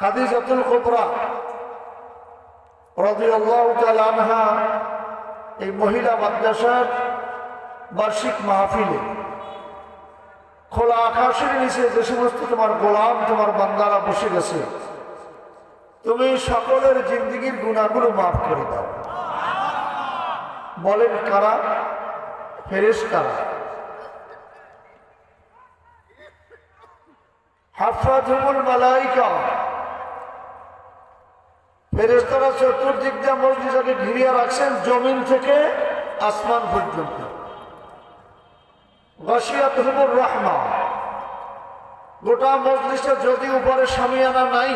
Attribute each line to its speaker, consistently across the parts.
Speaker 1: খাদিজাতুল cobra আনহা, এই মহিলা মাদ্রাসার বার্ষিক মাহফিলে খোলা আকাশের নিচে যে সমস্ত তোমার গোলাম, তোমার বান্দারা বসে গেছে, তুমি সকলের জিন্দিগির গুণাগুলো মাফ করে দাও। বলেন কারা? ফেরেস কারা? হাফাজুমুল মালাইকা ফেরেস্তারা চতুর্দিক দিয়ে মসজিদকে ঘিরিয়ে রাখছেন জমিন থেকে আসমান পর্যন্ত। গসিয়াত হুমুর রহমা। গোটা মসজিদে যদি উপরে সামিয়ানা নাই,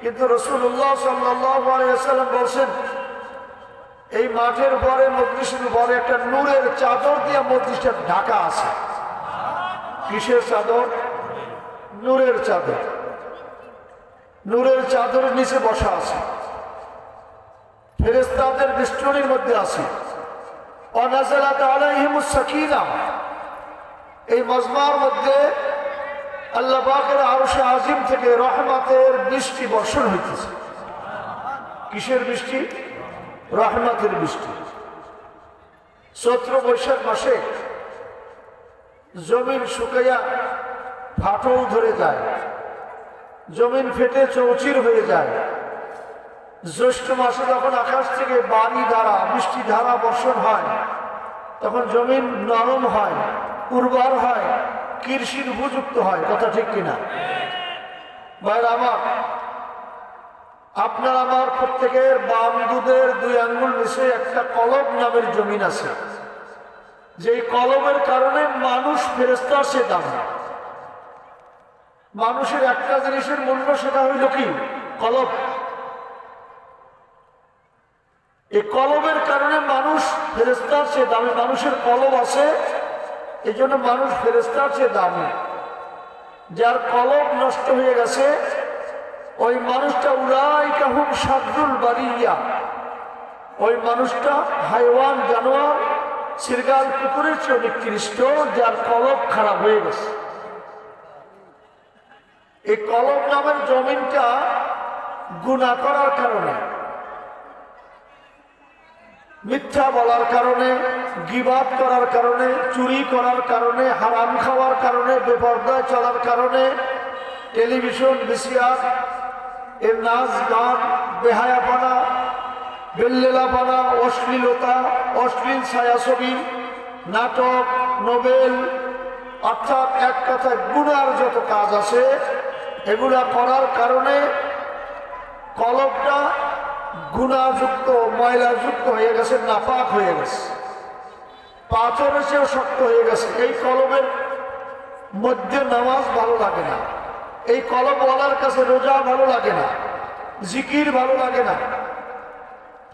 Speaker 1: কিন্তু রসুল্লাহ সাল্লাম বলছেন, এই মাঠের পরে মসজিদের পরে একটা নূরের চাদর দিয়ে মসজিদটা ঢাকা আছে। কিসের চাদর? নূরের চাদর। নূরের চাদরের নিচে বসা আছে। ফেরেস্তাদের বিষ্টনীর মধ্যে আছে। সাকিনা। এই মজমার মধ্যে আল্লাহ পাকের আরশে আজিম থেকে রহমাতের বৃষ্টি বর্ষণ হইতেছে। কিসের বৃষ্টি রহমাতের বৃষ্টি চৈত্র বৈশাখ মাসে জমিন শুকাইয়া ফাটল ধরে যায়। জমিন ফেটে চৌচির হয়ে যায়। জ্যৈষ্ঠ মাসে যখন আকাশ থেকে বাড়ি ধারা বৃষ্টি ধারা বর্ষণ হয়, তখন জমিন নরম হয়, উর্বর হয়, কৃষির উপযুক্ত হয়। কথা ঠিক কিনা? ভাইরা আমার, আপনার আমার প্রত্যেকের বাম দুধের দুই আঙ্গুল নিচে একটা কলম নামের জমিন আছে। যেই কলমের কারণে মানুষ ফেরস্তা সে দাম। মানুষের একটা জিনিসের মূল্য সেটা হইল কি? কলম এই কলমের কারণে মানুষ ফেরেস্তার সে দামে, মানুষের কলম আছে এই জন্য মানুষ ফেরেস্তার সে দামি। যার কলম নষ্ট হয়ে গেছে, ওই মানুষটা উড়াই কাহুম সাদুল বাড়িয়া ওই মানুষটা হাইওয়ান, জানোয়ার সিরগাল পুকুরের চেয়ে নিকৃষ্ট যার কলম খারাপ হয়ে গেছে। এই কলম নামের জমিনটা গুণা করার কারণে, মিথ্যা বলার কারণে গিবাদ করার কারণে, চুরি করার কারণে, হারাম খাওয়ার কারণে, বেপর্দায় চলার কারণে, টেলিভিশন, বিসিআর, এর নাচ, গান, বেহায়াপানা, বেল্লেলাপানা, অশ্লীলতা, অশ্লীল ছায়াছবি, নাটক, নোবেল, অর্থাৎ এক কথায় গুণার যত কাজ আছে এগুলা করার কারণে কলমটা গুণাযুক্ত, ময়লাযুক্ত হয়ে গেছে, নাপাক হয়ে গেছে। পাথরের চেয়েও শক্ত হয়ে গেছে। এই কলমের মধ্যে নামাজ ভালো লাগে না। এই কলম বলার কাছে রোজা ভালো লাগে না। জিকির ভালো লাগে না।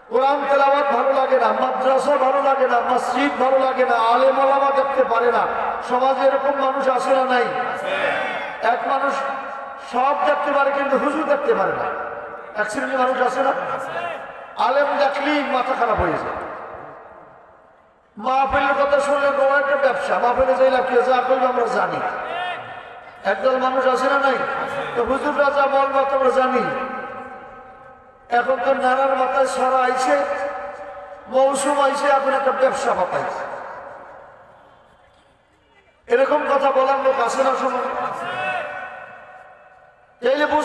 Speaker 1: কোরআন তেলাবাদ ভালো লাগে না। মাদ্রাসা ভালো লাগে না। মসজিদ ভালো লাগে না। আলে মালামা দেখতে পারে না। সমাজে এরকম মানুষ আসে না নাই? এক মানুষ সব দেখতে পারে কিন্তু হুজুর দেখতে পারে না। এক শ্রেণির মানুষ আছে না। আলেম দেখলেই মাথা খারাপ হয়ে যায়। মাহফিলের কথা শুনলে বড় একটা ব্যবসা। মাহফিলে যাইলাম কে যা করবে আমরা জানি। একদল মানুষ আছে না নাই? তো হুজুররা যা বলব তোমরা জানি। এখন তো নানার মাথায় সরা আইছে, মৌসুম আইছে, এখন একটা ব্যবসা পাতাইছে এরকম কথা বলার লোক আছে না এই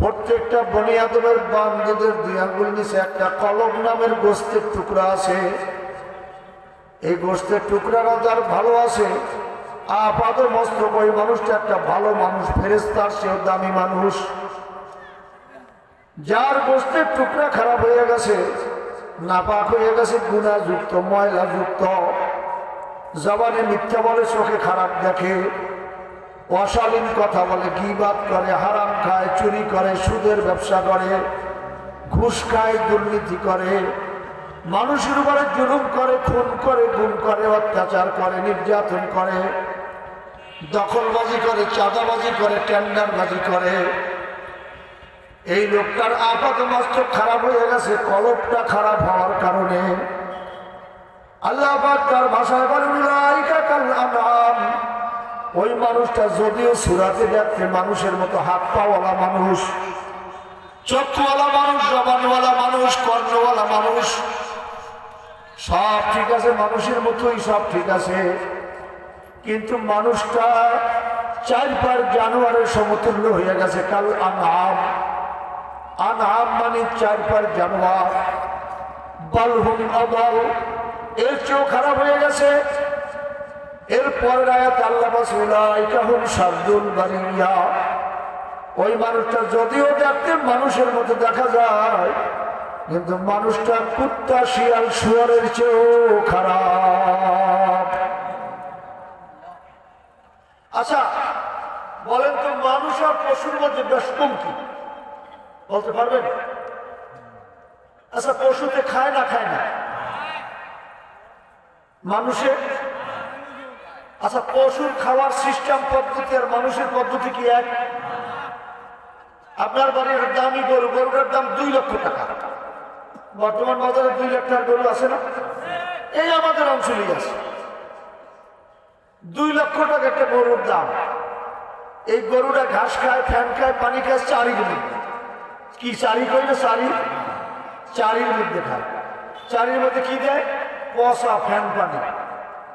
Speaker 1: প্রত্যেকটা বনিয়াদমের বাম দুধের দুই আঙ্গুল নিচে একটা কলম নামের গোস্তের টুকরা আছে। এই গোস্তের টুকরাটা যার ভালো আছে আপাত মস্তক ওই মানুষটা একটা ভালো মানুষ ফেরেস্তার সেও দামি মানুষ। যার গোস্তের টুকরা খারাপ হয়ে গেছে, নাপাক হয়ে গেছে, গুণাযুক্ত, ময়লাযুক্ত। জবানে মিথ্যা বলে চোখে খারাপ দেখে। অশালীন কথা বলে, গিবাদ করে, হারাম খায়, চুরি করে, সুদের ব্যবসা করে, ঘুষ খায়, দুর্নীতি করে, মানুষের উপরে জুলুম করে, খুন করে, গুম করে, অত্যাচার করে, নির্যাতন করে, দখলবাজি করে, চাঁদাবাজি করে, টেন্ডারবাজি করে এই লোকটার আপাত মস্তক খারাপ হয়ে গেছে, কলপটা খারাপ হওয়ার কারণে আল্লাহ তার ভাষায় বলেন। ওই মানুষটা যদিও সুরাতে দেখতে মানুষের মতো হাত পাওয়ালা মানুষ, চক্ষুওয়ালা মানুষ, জবানওয়ালা মানুষ, কর্ণওয়ালা মানুষ, সব ঠিক আছে, মানুষের মতোই সব ঠিক আছে। কিন্তু মানুষটা চার পার জানোয়ারের সমতুল্য হয়ে গেছে, কাল আনআম আনআম মানে চার পার জানোয়ার। বালহুম আবাল এর চেয়েও খারাপ হয়ে গেছে। এর পরের আয়াত আল্লাহ বাসুলাইকাহুম শারদুল বানিয়া। ওই মানুষটা যদিও দেখতে মানুষের মতো দেখা যায়, কিন্তু মানুষটা কুত্তা, শিয়াল, শুয়ারের চেয়েও খারাপ। আচ্ছা বলেন তো মানুষ আর পশুর মধ্যে বেশ কি? বলতে পারবেন? আচ্ছা পশুতে খায় না খায় না? মানুষের আচ্ছা পশুর খাওয়ার সিস্টেম পদ্ধতি আর মানুষের পদ্ধতি কি এক? আপনার বাড়ির দামই গরু, গরুটার দাম দুই লক্ষ টাকা। বর্তমান বাজারে দুই লাখ টাকার গরু আছে না? এই আমাদের অঞ্চলেই আছে। দুই লক্ষ টাকা একটা গরুর দাম। এই গরুটা ঘাস খায়, ফ্যান খায়, পানি খায় চারি মধ্যে। কি চারি না চারি? চারির মধ্যে খায়। চারির মধ্যে কি দেয়? পচা ফ্যান পানি।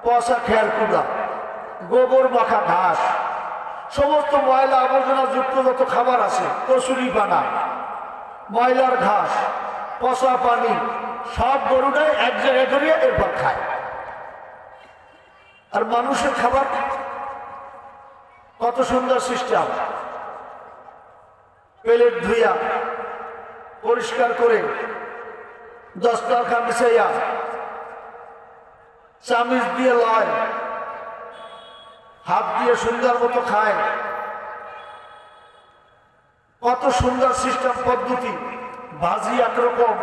Speaker 1: পচা খেয়াল কুদা গোবর মাখা ঘাস সমস্ত ময়লা আবর্জনা যুক্ত যত খাবার আছে কসুরি পানা ময়লার ঘাস, পচা পানি, সব গরুটাই এক জায়গায় করিয়ে এরপর খায়। আর মানুষের খাবার কত সুন্দর সিস্টেম। প্লেট ধুইয়া, পরিষ্কার করে দশটার মিশাইয়া, চামিচ দিয়ে লয়। হাত দিয়ে সুন্দর মতো খায়। কত সুন্দর সিস্টেম পদ্ধতি। ভাজি একরকম,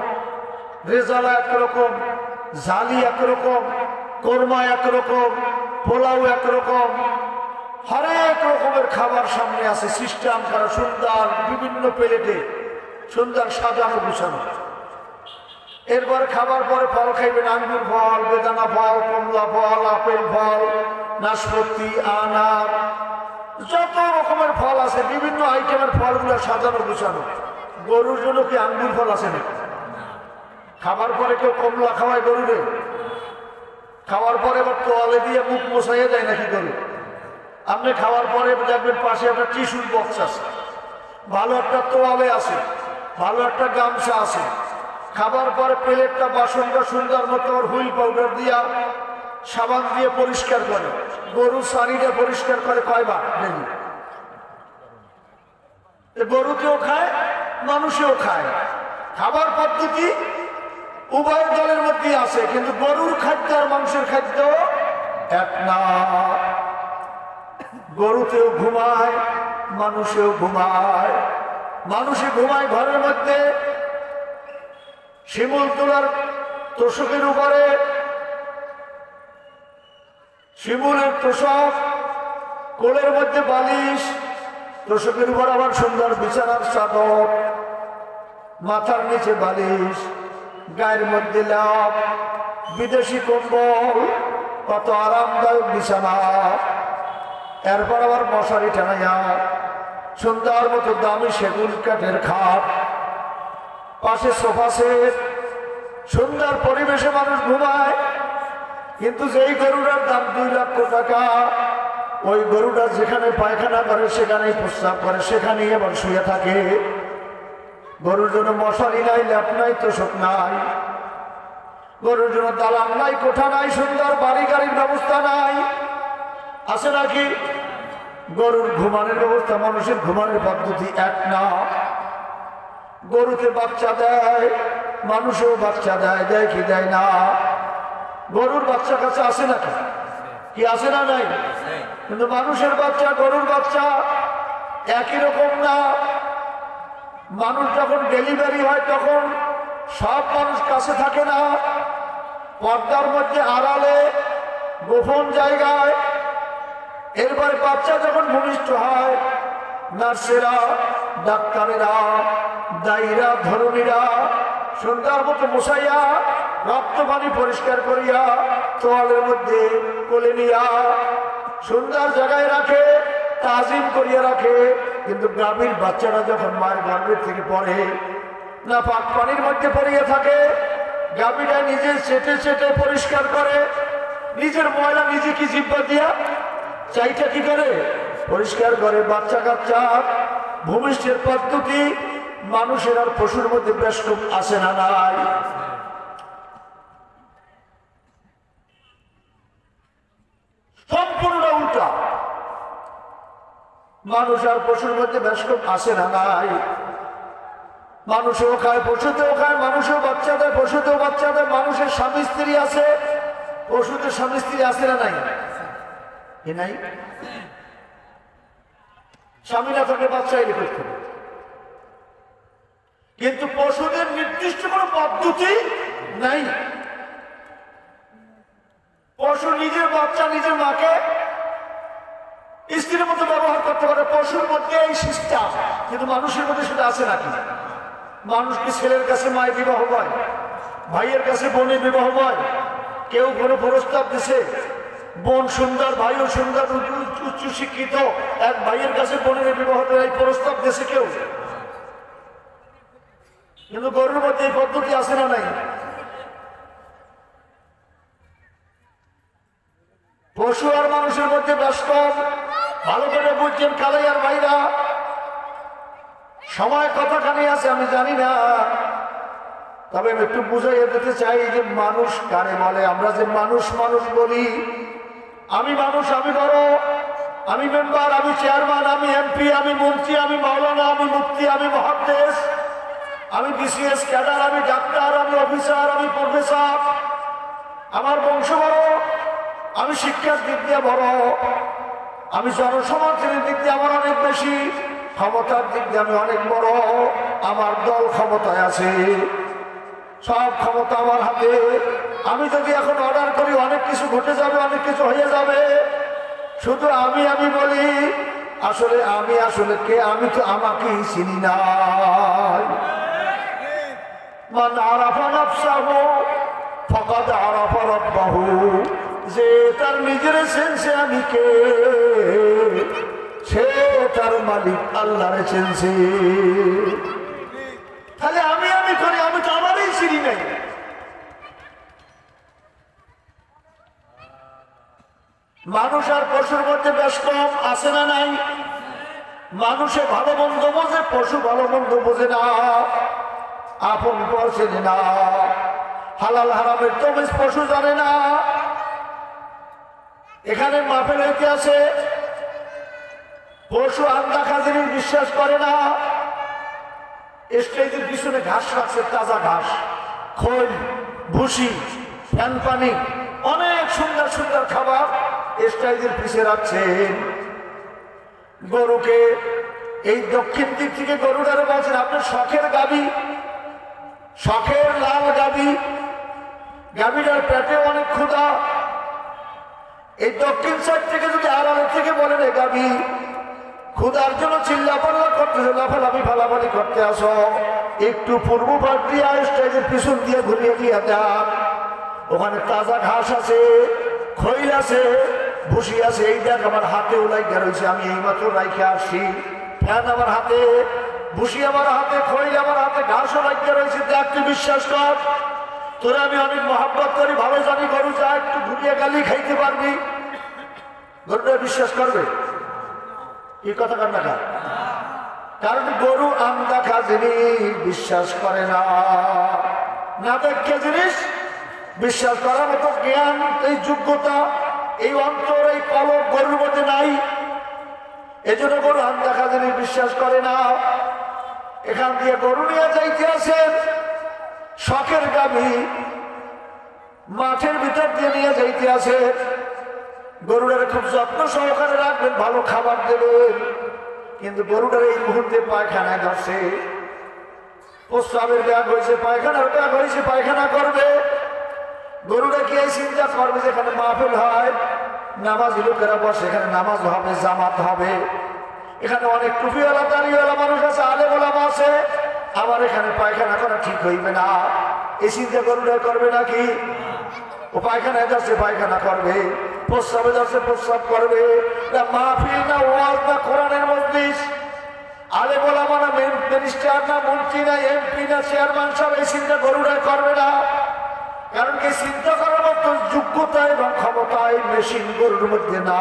Speaker 1: রেজালা একরকম, জালি একরকম, কোরমা একরকম, পোলাও একরকম। হরেক রকমের খাবার সামনে আছে। সিস্টেম করা সুন্দর, বিভিন্ন প্লেটে সুন্দর সাজানো গুছানো। এরপরে খাবার পরে ফল খাইবেন, আঙ্গুর ফল, বেদানা ফল, কমলা ফল, আপেল ফল, নাশপাতি, আনার, যত রকমের ফল আছে, বিভিন্ন আইটেমের ফলগুলো সাজানো গুছানো। গরুর জন্য কি আঙ্গুর ফল আছে না খাবার পরে কেউ কমলা খাওয়ায় গরুরে? খাওয়ার পরে আবার তোয়ালে দিয়ে মুখ মশাইয়ে যায় নাকি গরু? আপনি খাওয়ার পরে দেখবেন পাশে একটা টিস্যুর বক্স আছে। ভালো একটা তোয়ালে আছে, ভালো একটা গামছা আছে খাবার পরে প্লেটটা বাসনটা সুন্দর মতো হুইল পাউডার দিয়া সাবান দিয়ে পরিষ্কার করে। গরু শাড়িটা পরিষ্কার করে কয়বার? ডেলি গরুকেও খায়, মানুষেও খায়। খাবার পদ্ধতি উভয় দলের মধ্যে আছে, কিন্তু গরুর খাদ্য আর মানুষের খাদ্য এক না। গরুতেও ঘুমায়, মানুষেও ঘুমায়। মানুষে ঘুমায় ঘরের মধ্যে শিমুল তোলার তোষকের উপরে। শিমুলের তোষক, কোলের মধ্যে বালিশ, তোষকের উপর আবার সুন্দর বিছানার চাদর, মাথার নিচে বালিশ, গায়ের মধ্যে লাভ, বিদেশি কম্বল, কত আরামদায়ক বিছানা। এরপর আবার মশারি টানাইয়া সুন্দর মতো দামি সেগুন কাঠের খাট পাশে সোফা সেট, সুন্দর পরিবেশে মানুষ ঘুমায়। কিন্তু যেই গরুটার দাম দুই লক্ষ টাকা, ওই গরুটা যেখানে পায়খানা করে সেখানেই প্রস্রাব করে, সেখানেই আবার শুয়ে থাকে। গরুর জন্য মশারি নাই, ল্যাপ নাই, তোষক নাই। গরুর জন্য দালান নাই, কোঠা নাই, সুন্দর বাড়ি গাড়ির ব্যবস্থা নাই। আছে নাকি? গরুর ঘুমানোর ব্যবস্থা, মানুষের ঘুমানোর পদ্ধতি এক না। গরুতে বাচ্চা দেয়, মানুষও বাচ্চা দেয় দেয় কি দেয় না? গরুর বাচ্চা কাছে আসে নাকি কি আসে না নাই? কিন্তু মানুষের বাচ্চা, গরুর বাচ্চা একই রকম না। মানুষ যখন ডেলিভারি হয়, তখন সব মানুষ কাছে থাকে না। পর্দার মধ্যে আড়ালে, গোপন জায়গায়। এরপরে বাচ্চা যখন ভূমিষ্ঠ হয়, নার্সেরা, ডাক্তারেরা দায়ীরা ধরনীরা সন্ধ্যার মতো মশাইয়া রক্ত পানি পরিষ্কার করিয়া তোয়ালের মধ্যে কোলে নিয়া সুন্দর জায়গায় রাখে, তাজিম করিয়া রাখে। কিন্তু গ্রামীণ বাচ্চারা যখন মায়ের গর্ভের থেকে পড়ে না পাক পানির মধ্যে পড়িয়া থাকে গাভীরা নিজে চেটে চেটে পরিষ্কার করে, নিজের ময়লা নিজে কি জিব্বা দিয়া, চাইটা কি করে? পরিষ্কার করে বাচ্চা কাচ্চা ভূমিষ্ঠের পদ্ধতি মানুষের আর পশুর মধ্যে খুব আসে না নাই? সম্পূর্ণ উল্টা। মানুষ আর পশুর মধ্যে খুব আসে না নাই? মানুষও খায়, পশুতেও খায়, মানুষও বাচ্চা দেয় পশুতেও বাচ্চা দেয় মানুষের স্বামী স্ত্রী আছে পশুদের স্বামী স্ত্রী আছে না নাই? এ নাই? স্বামী না থাকে বাচ্চা এলে করতে। কিন্তু পশুদের নির্দিষ্ট কোনো পদ্ধতি নাই। পশু নিজের বাচ্চা নিজের মাকে স্ত্রীর মতো ব্যবহার করতে পারে, পশুর মধ্যে এই সিস্টেম। কিন্তু মানুষের মধ্যে সেটা আছে নাকি? মানুষ কি ছেলের কাছে মায়ের বিবাহ হয়, ভাইয়ের কাছে বোনের বিবাহ হয়, কেউ কোনো প্রস্তাব দিছে, বোন সুন্দর, ভাইও সুন্দর, উচ্চ- শিক্ষিত, এক ভাইয়ের কাছে বোনের বিবাহ এই প্রস্তাব দিছে কেউ? কিন্তু গরুর মধ্যে এই পদ্ধতি আছে না নাই? পশু আর মানুষের মধ্যে ব্যস্ত, ভালো করে বুঝছেন কালাই আর ভাইরা। সময় কতখানি আছে আমি জানি না। তবে আমি একটু বুঝাইয়া দিতে চাই যে মানুষ কারে বলে? আমরা যে মানুষ মানুষ বলি, আমি মানুষ, আমি বড়, আমি মেম্বার, আমি চেয়ারম্যান, আমি এমপি, আমি মন্ত্রী, আমি মাওলানা, আমি মুক্তি আমি মহাদেশ আমি বিসিএস ক্যাডার, আমি ডাক্তার, আমি অফিসার, আমি প্রফেসর। আমার বংশ বড়, আমি শিক্ষার দিক দিয়ে বড়। আমি জনসমর্থনের দিক দিয়ে আমার অনেক বেশি, ক্ষমতার দিক দিয়ে আমি অনেক বড়। আমার দল ক্ষমতায় আছে। সব ক্ষমতা আমার হাতে। আমি যদি এখন অর্ডার করি, অনেক কিছু ঘটে যাবে, অনেক কিছু হয়ে যাবে। শুধু আমি আমি বলি, আসলে আমি, আসলে কে? আমি তো আমাকেই চিনি না। মান আরাফা নাফসাহু, ফাকাদ আরাফা রাব্বাহু। যে তার নিজের সেন্সে আমি কে? সে তার মালিক আল্লাহরে চেনছে তাহলে আমি আমি করি, আমি তো আমারই চিনি নাই। মানুষ আর পশুর মধ্যে বেশ কম, আছে না নাই? মানুষে ভালো মন্দ বোঝে, পশু ভালো মন্দ বোঝে না। আপন পর চেনে না। হালাল হারামের তমিজ পশু জানে না। এখানে মাফের হইতে আছে পশু আন্দা খাজির বিশ্বাস করে না। স্টেজের পিছনে ঘাস রাখছে তাজা ঘাস খোল ভুসি, ফ্যান পানি, অনেক সুন্দর সুন্দর খাবার স্টেজের পিছিয়ে রাখছেন। গরুকে এই দক্ষিণ দিক থেকে গরুটারে বলছেন, আপনার শখের গাবি। শখের লাল গাবি। গাবিটার পেটে অনেক ক্ষুধা। এই দক্ষিণ সাইড থেকে যদি আড়ালের থেকে বলে এ গাবি, ক্ষুধার জন্য চিল্লা পাল্লা করতেছে লাফালাফি ফালাফালি করতে আসো। একটু পূর্ব পাট দিয়ে স্টেজের পিছন দিয়ে ঘুরিয়ে দিয়ে যান। ওখানে তাজা ঘাস আছে, খৈল আছে, ভুসি আছে। এই দেখ আমার হাতে ওলাই রয়েছে আমি এইমাত্র রাইখে আসছি। ফ্যান আমার হাতে ভুসি আমার হাতে খৈল আমার হাতে ঘাসও লাগিয়ে রয়েছে দেখ তুই বিশ্বাস কর? তোরা আমি অনেক মহাব্বত করি, ভালো জানি, গরু যা একটু ঘুরিয়ে গালি খাইতে পারবি। গরুটা বিশ্বাস করবে? এই কথা কার না কারণ গরু আম দেখা জিনিস বিশ্বাস করে না। না দেখে জিনিস? বিশ্বাস করার মতো জ্ঞান, এই যোগ্যতা, এই অন্তর, এই কলক গরুর মধ্যে নাই। এজন্য গরু আম দেখা জিনিস বিশ্বাস করে না। এখান দিয়ে গরু নিয়ে যাইতে আছেন শখের গাভী মাঠের ভিতর দিয়ে নিয়ে যাইতে আছে গরুটারে খুব যত্ন সহকারে রাখবেন, ভালো খাবার দেবেন। কিন্তু গরুটার এই মুহূর্তে পায়খানায় ধরছে। প্রস্রাবের ব্যাগ হয়েছে, পায়খানার ব্যাগ হয়েছে, পায়খানা করবে। গরুটা কি এই চিন্তা করবে যেখানে মাহফিল হয়, নামাজ লোকেরা বসে, এখানে নামাজ হবে, জামাত হবে। এখানে অনেক টুপিওয়ালা দাঁড়িয়েওয়ালা মানুষ আছে আলে গোলাম আছে। আবার এখানে পায়খানা করা ঠিক হইবে না। এই চিন্তা গরুটা করবে নাকি? ও পায়খানায় যাচ্ছে, পায়খানা করবে। প্রস্রাবে যাচ্ছে, প্রস্রাব করবে। মাহফিল না ওয়াজ না কোরআনের মজলিস। আলে বলা মানে মিনিস্টার না মন্ত্রী না এমপি না চেয়ারম্যান সব এই চিন্তা গরুরা করবে না। কারণ কি চিন্তা করার মতো যোগ্যতা এবং ক্ষমতা এই মেশিন গরুর মধ্যে না।